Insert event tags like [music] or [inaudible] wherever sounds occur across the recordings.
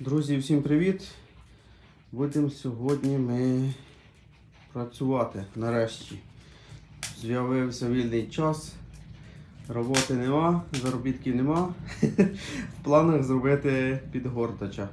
Друзі, всім привіт! Будемо сьогодні ми працювати нарешті. З'явився вільний час, роботи нема, заробітків нема. [laughs] В планах зробити підгортача.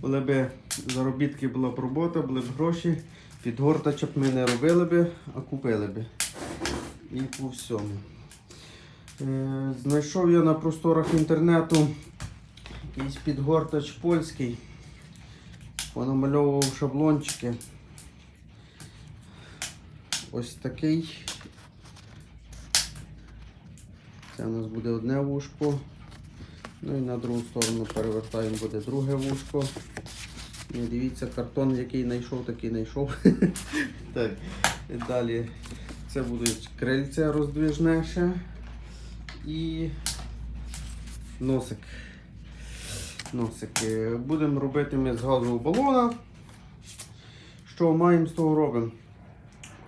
Були б заробітки, була б робота, були б гроші, підгортача б ми не робили б, а купили б. І по всьому. Е, Знайшов я на просторах інтернету якийсь підгортач польський. Понамальовував шаблончики. Ось такий. Це у нас буде одне вушко. Ну і на другу сторону перевертаємо буде друге вушко. І дивіться, картон, який знайшов, такий знайшов. [laughs] так. І далі це будуть крильця роздвижне ще. І носик. Носик. Е, Будемо робити ми з газового балона. Що маємо з того робимо?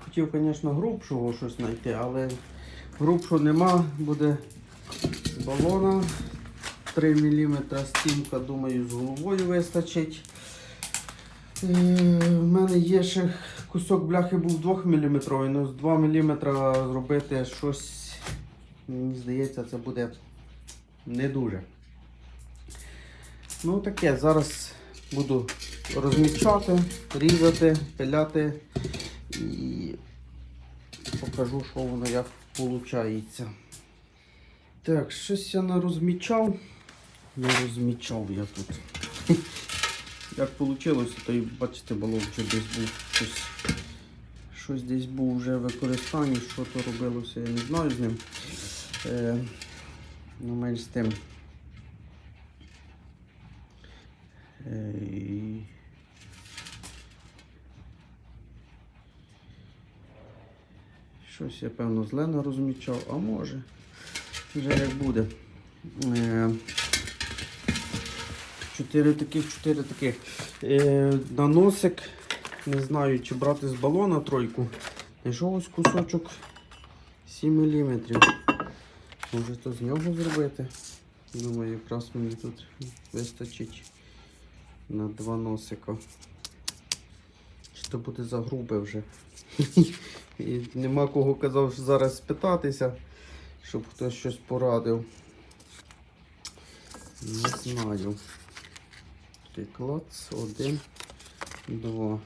Хотів, звісно, грубшого щось знайти, але грубшого нема, буде з балона. 3 мм стінка, думаю, з головою вистачить. Е, В мене є ще кусок бляхи був 2 мм, але з 2 мм зробити щось, мені здається, це буде не дуже. Ну таке, зараз буду розмічати, різати, пиляти і покажу, що воно як виходить. Так, щось я не розмічав. Не розмічав я тут. [laughs] Як вийшло, то і бачите, балон вже десь був щось. Щось десь був вже в використанні, що то робилося, я не знаю з ним. Е, ну, менш з тим. Е, і Щось я певно зле не розмічав, а може. Вже як буде. Е, Чотири таких, чотири таких. Е, на носик, не знаю, чи брати з балона тройку. Знайшов ось кусочок 7 мм. Може то з нього зробити. Думаю, якраз мені тут вистачить на два носика. Чи то буде за грубе вже. І нема кого казав зараз спитатися, щоб хтось щось порадив. Не знаю. Клац, один, два.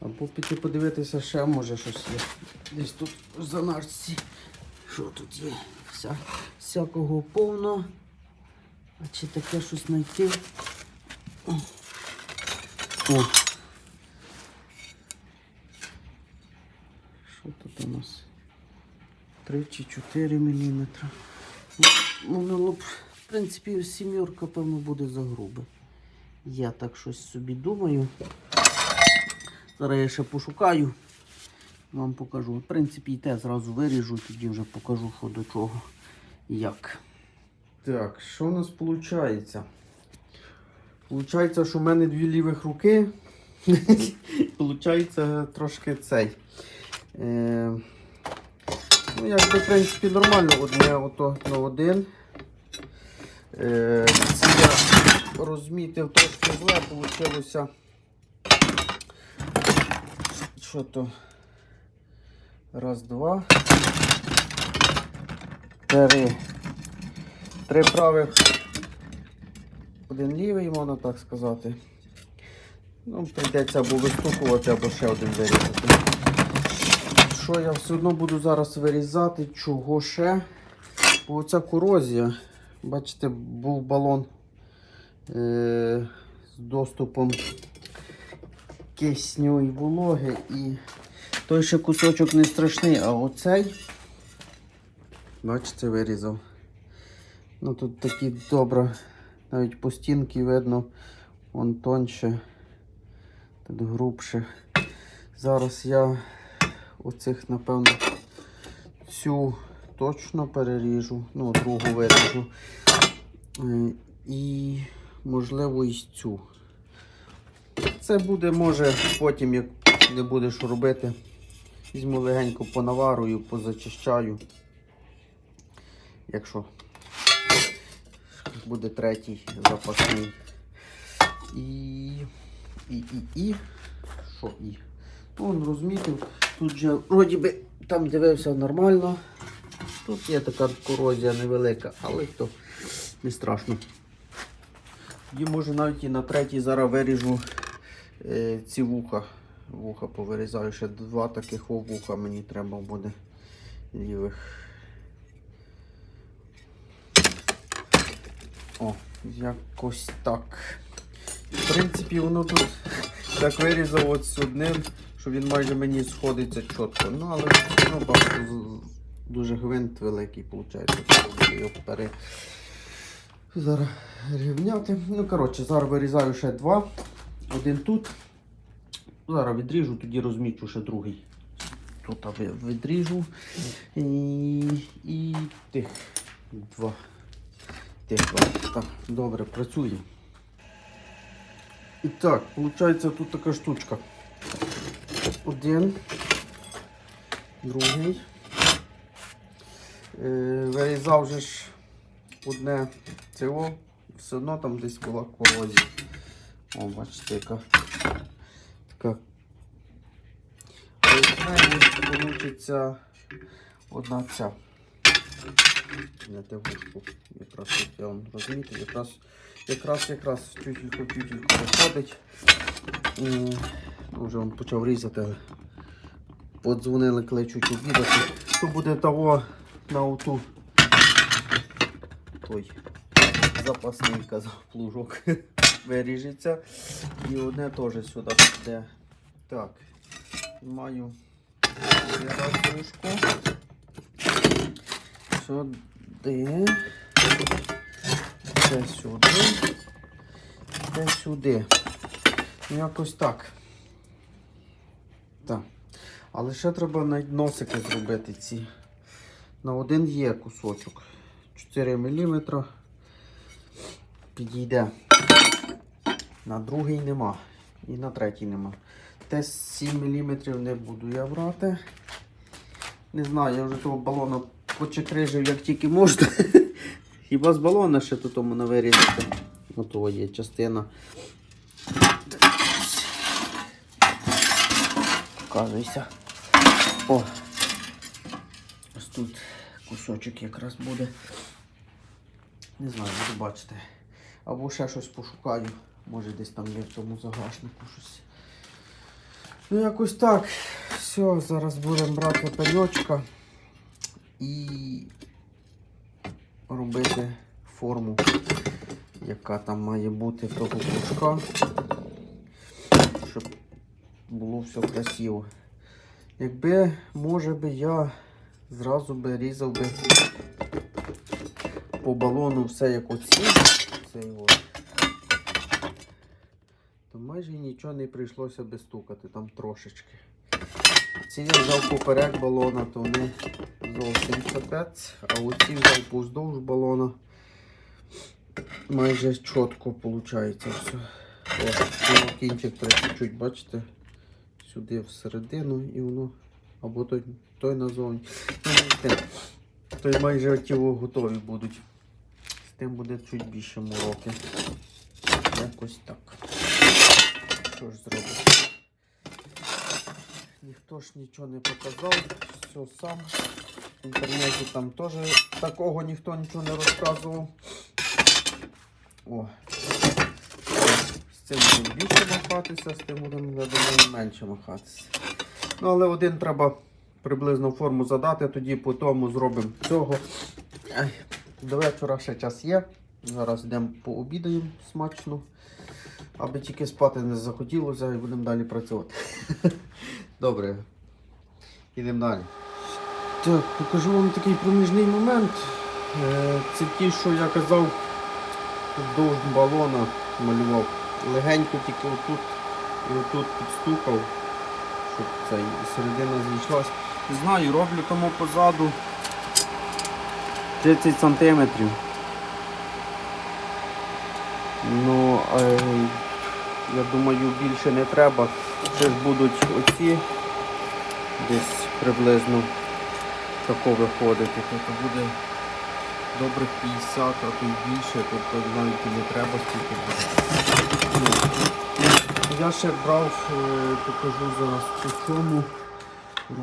Або піти подивитися ще, може щось є. Десь тут в занарці. Що тут є? Вся, всякого повно. А чи таке щось знайти? О. Що тут у нас? 3 чи 4 мм. Воно б, в принципі, сімерка, певно, буде за грубе. Я так щось собі думаю. Зараз я ще пошукаю. Вам покажу. В принципі, і те зразу виріжу, тоді вже покажу, що до чого як. Так, що у нас виходить? Получається, що в мене дві лівих руки. [laughs] Получається трошки цей. Е, ну, якби, в принципі, нормально одне ото на один. Е, ці я розмітив трошки зле, вийшло. Що то? Раз, два. Три. Три правих. Один лівий, можна так сказати. Ну, прийдеться або вистукувати, або ще один вирізати. Що я все одно буду зараз вирізати, чого ще? Бо оця корозія. Бачите, був балон е- з доступом кисню і вологи. І той ще кусочок не страшний, а оцей, бачите, вирізав. Ну тут такі добре, навіть по стінки видно, вон тоньше, тут грубше. Зараз я оцих, напевно, цю точно переріжу, ну, другу виріжу. Е, І, можливо, і цю. Це буде, може, потім, як не буде що робити. Візьму легенько понаварую, позачищаю. Якщо буде третій запасний. І. І, і, і. Що і? Ну, розмітив. Тут же вроді би там дивився нормально. Тут є така корозія невелика, але то не страшно. Тоді може навіть і на третій зараз виріжу е, ці вуха. Вуха повирізаю. Ще два таких вуха мені треба буде лівих. О, якось так. В принципі, воно тут так вирізав от одним, що він майже мені сходиться чітко. Ну, але ну, бачите, дуже гвинт великий виходить. Пере... Зараз рівняти. Ну, коротше, зараз вирізаю ще два. Один тут. Зараз відріжу, тоді розмічу ще другий. Тут відріжу. І, і тих два. Тих. Так, добре, працює. І так, виходить тут така штучка. Один, другий. Е, вирізав же ж одне цього, все одно там десь була корозія. О, бачите, яка така. Неї вийде одна ця. Те. Якраз я вам розмітив, якраз якраз якраз тютельку тютельку виходить. Вже він почав різати. Подзвонили, кличуть обідати. То буде того на оту той запасний плужок [laughs] виріжеться. І одне теж сюди піде. Так, маю ракушку. Сюди. Це сюди. Це сюди. Ну, Якось так. Так. Але ще треба навіть носики зробити ці. На один є кусочок. 4 мм. Підійде. На другий нема. І на третій нема. Те 7 мм не буду я брати. Не знаю, я вже того балона почекрижив як тільки можна. [laughs] Хіба з балона ще тут можна вирізати. Ото є частина. Показуйся. О! Ось тут кусочок якраз буде. Не знаю, буду бачити. Або ще щось пошукаю. Може десь там є в тому загашнику щось. Ну якось так. Все, зараз будемо брати пельочка і робити форму, яка там має бути того кружка, щоб було все красиво. Якби, може би, я зразу би різав би по балону все як оці, цей от, то майже нічого не прийшлося би стукати там трошечки. Ці я взяв поперек балона, то вони зовсім капець, а оці взяв поздовж балона. Майже чітко виходить все. О, кінчик треба бачите, сюди всередину і воно або той, той назовні. Ну, не. Той майже ті готові будуть. З тим буде чуть більше мороки. Якось так. Що ж зробити? Ніхто ж нічого не показав, все сам. В інтернеті там теж такого ніхто нічого не розказував. О. З цим будемо більше махатися, з тим будемо, я думаю, менше махатися. Ну, але один треба приблизно форму задати, тоді по тому зробимо цього. До вечора ще час є. Зараз йдемо пообідаємо смачно. Аби тільки спати не захотілося і будемо далі працювати. [laughs] Добре. Йдемо далі. Так, покажу вам такий проміжний момент. Е, Це ті, що я казав, вздовж балона малював. Легенько тільки отут і отут підстукав, щоб цей середина зійшлась. Знаю, роблю тому позаду 30 сантиметрів. Ну, е, я думаю, більше не треба. Ще ж будуть оці десь приблизно тако виходити. Тобто буде добрих 50, а то й більше, тобто навіть і не треба стільки буде. Я ще брав, е, покажу зараз по чому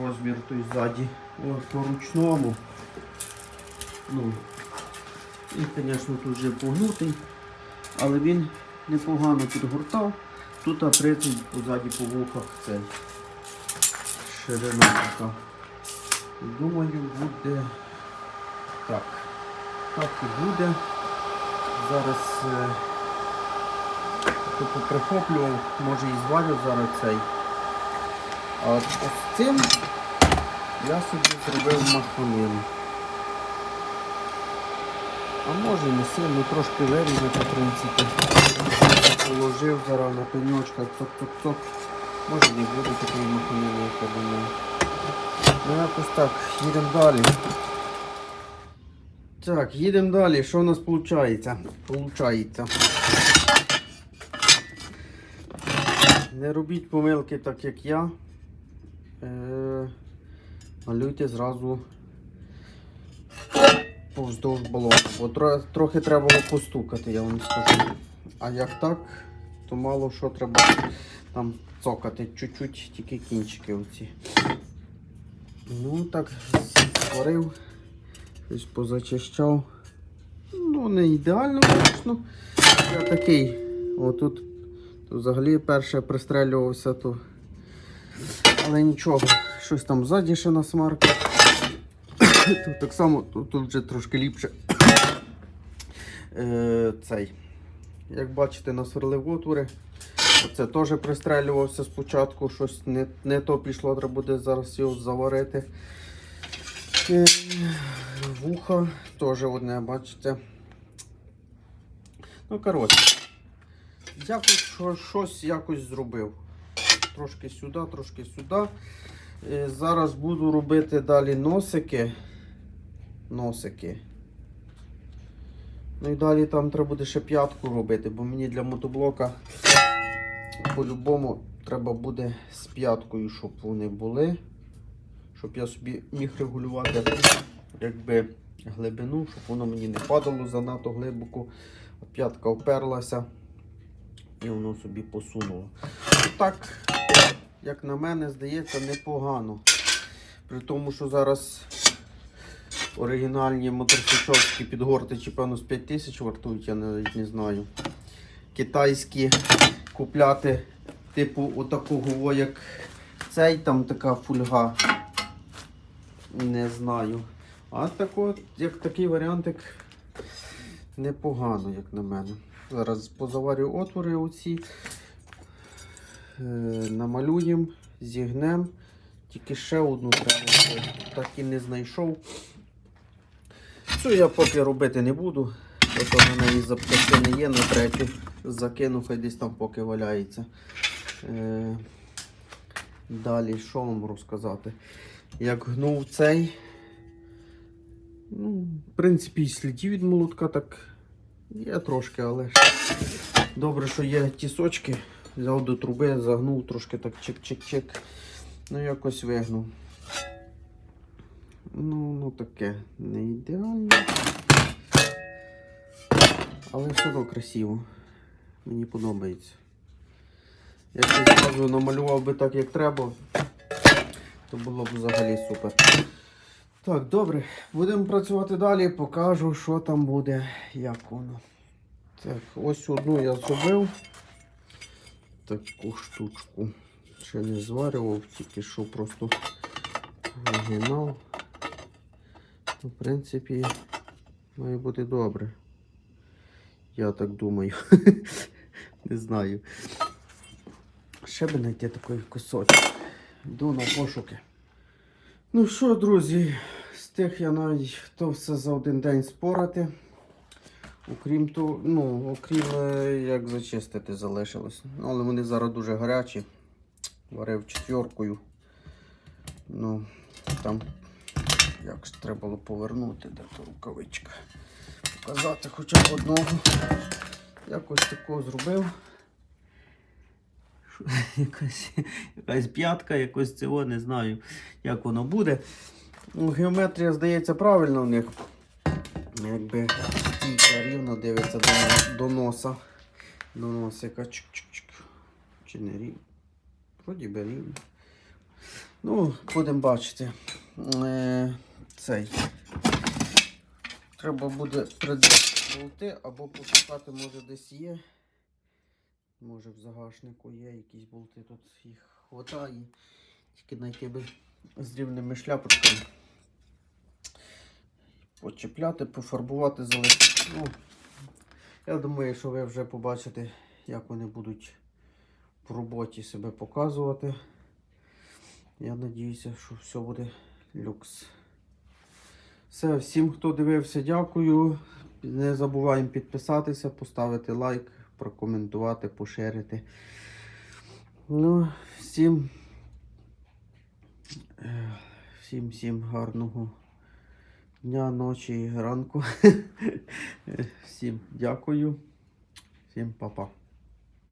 розмір той ззаді. По ручному. Ну, він, звісно, тут вже погнутий, але він непогано підгортав. Тут 30 позаді по вухах цей ширина така. Думаю, буде так. Так і буде. Зараз е, типу прихоплював, може і зварю зараз цей. А з цим я собі зробив махонину. А може не сильно, трошки вирізати, в принципі. Положив зараз на пеньочка, цок-цок-цок. Може не буде такої маханини, як я думаю. Ну якось так, їдемо далі. Так, їдемо далі. Що у нас виходить? Получається. Не робіть помилки так, як я. Е, малюйте зразу повздовж балону. Бо тро- трохи треба було постукати, я вам скажу. А як так, то мало що треба там цокати. Чуть-чуть тільки кінчики оці. Ну так, створив, щось позачищав. Ну, не ідеально, звісно. Я такий. Отут тут взагалі перше пристрелювався, то. Але нічого, щось там ззаді ще на смарку. [coughs] Так само, тут, тут вже трошки ліпше. [coughs] Е, цей. Як бачите, насверлив отвори. Це теж пристрелювався спочатку, щось не, не то пішло, треба буде зараз його заварити. Е, Вуха теж одне, бачите. Ну, коротше, якось що- щось якось зробив. Трошки сюди, трошки сюди. Е, Зараз буду робити далі носики. Носики. Ну і далі там треба буде ще п'ятку робити, бо мені для мотоблока по-любому треба буде з п'яткою, щоб вони були. Щоб я собі міг регулювати якби глибину, щоб воно мені не падало занадто глибоко. П'ятка вперлася і воно собі посунуло. Так, як на мене, здається, непогано. При тому, що зараз оригінальні мотоцикловські підгортичі, певно, з 5 тисяч вартують, я навіть не знаю. Китайські купляти, типу, отакого, як цей, там така фульга. Не знаю. А тако, як такий варіантик непогано, як на мене. Зараз позаварю отвори оці, е, намалюємо, зігнемо. Тільки ще одну треба, так і не знайшов. Цю я поки робити не буду. Тобто на неї запчастини є на третю. Закину, хай десь там поки валяється. Е, далі, що вам розказати? Як гнув цей. Ну, в принципі, і слідів від молотка так є трошки, але добре, що є тісочки. Взяв до труби, загнув трошки так чик-чик-чик. Ну, якось вигнув. Ну, ну таке не ідеально. Але все одно красиво. Мені подобається. Якщо зразу намалював би так, як треба, то було б взагалі супер. Так, добре, будемо працювати далі, покажу, що там буде, як воно. Так, ось одну я зробив. Таку штучку. Ще не зварював, тільки що просто вигинав. Ну, В принципі, має бути добре. Я так думаю. [laughs] Не знаю. Ще би знайти такий кусочок. Йду на пошуки. Ну що, друзі, встиг я навіть то все за один день спорати. Окрім того, ну, окрім е, як зачистити залишилось. Але вони зараз дуже гарячі. Варив четверкою. Ну, там як треба було повернути, де то рукавичка. Показати хоча б одного. Якось такого зробив. [laughs] Якась, якась п'ятка, якось цього, не знаю, як воно буде. Ну, геометрія, здається, правильна в них. Якби стійка рівно дивиться до, до носа. До носика. Чик-чик-чик. Чи не рівно? Вроді би рівно. Ну, будемо бачити. Е, цей. Треба буде придбати болти або пошукати, може десь є. Може в загашнику є якісь болти, тут їх хватає. Тільки знайти би з рівними шляпочками. Почепляти, пофарбувати, залишити. Ну, я думаю, що ви вже побачите, як вони будуть в роботі себе показувати. Я надіюся, що все буде люкс. Все, всім, хто дивився, дякую. Не забуваємо підписатися, поставити лайк, прокоментувати, поширити. Ну, всім, е, всім, всім гарного дня, ночі, ранку. [laughs] Всім дякую. Всім па-па.